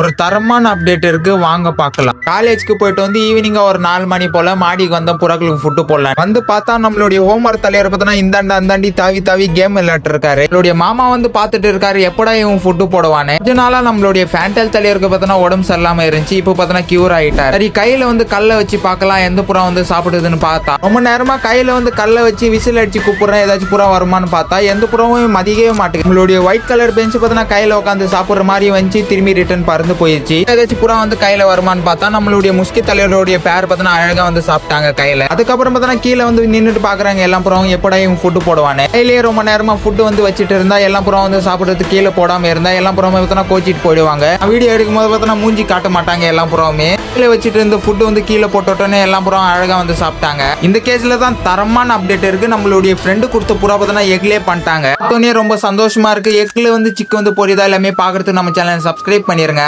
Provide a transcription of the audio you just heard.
ஒரு தரமான அப்டேட் இருக்கு வாங்க பார்க்கலாம். காலேஜ்க்கு போயிட்டு வந்து ஈவினிங்கா ஒரு நாலு மணி போல மாடிக்கு வந்த புறாக்களுக்கு ஃபுட்டு போடலாம் வந்து பார்த்தா நம்மளுடைய ஹோம்ஒர்க் தலைவர் பார்த்தா இந்தாண்ட அந்தாண்டி தாவி தாவி கேம் விளையாட்டு இருக்காரு என்னுடைய மாமா வந்து பார்த்துட்டு இருக்காரு எப்படா இவன் ஃபுட்டு போடுவானே கொஞ்ச நாளா நம்மளுடைய ஃபேண்டல் தலைவருக்கு பார்த்தா உடம்பு சரியில்லாம இருந்துச்சு இப்போ பார்த்தா கியூர் ஆயிட்டார். சரி கையில வந்து கல்லை வச்சு பார்க்கலாம் எந்த புறா வந்து சாப்பிடுதுன்னு பார்த்தா. ரொம்ப நேரமா கையில வந்து கல்லை வச்சு விசில் அடிச்சு கூப்பிடுறேன் ஏதாச்சும் புறா வருமான்னு பார்த்தா எந்த புறாவும் மதிக்கவே மாட்டேங்குது. நம்மளுடைய ஒயிட் கலர் பெஞ்சு பார்த்தா கையில உட்காந்து சாப்பிடுற மாதிரி வந்துச்சு திரும்பி ரிட்டர்ன் பறந்து போயிடுச்சு ஏதாச்சும் புறா வந்து கையில வருமான்னு பார்த்தா நம்மளுடைய முஸ்கி தலைவருடைய பேர் பார்த்தா அழகா வந்து சாப்பிட்டாங்க கையில. அதுக்கப்புறம் பார்த்தா கீழே வந்து நின்றுட்டு பாக்குறாங்க எல்லாம் புறாவும் எப்படா இவங்க ஃபுட்டு போடுவானே கையிலேயே ரொம்ப நேரமா ஃபுட்டு வந்து வச்சுட்டு இருந்தா எல்லாம் புறம் வந்து சாப்பிடுறதுக்கு கீழே போடாம இருந்தா எல்லாம் புறமே பார்த்தா கோச்சிட்டு போயிடுவாங்க. வீடியோ எடுக்கும் போது பார்த்தா மூஞ்சி காட்ட மாட்டாங்க எல்லா புறவுமே. கீழே வச்சுட்டு இருந்த ஃபுட்டு வந்து கீழே போட்டோட்டோன்னே எல்லா புறம் அழகா வந்து சாப்பிட்டாங்க. இந்த கேஸ்ல தான் தரமான அப்டேட் இருக்கு. நம்மளுடைய ஃப்ரெண்டு கொடுத்த புறா பார்த்தா எக்லே பண்ணிட்டாங்க. பார்த்தோன்னே ரொம்ப சந்தோஷமா இருக்கு. எக்ல வந்து சிக்கு வந்து பொரியுதா எல்லாமே பாக்குறதுக்கு நம்ம சேனல் சப்ஸ்கிரைப் பண்ணிருங்க.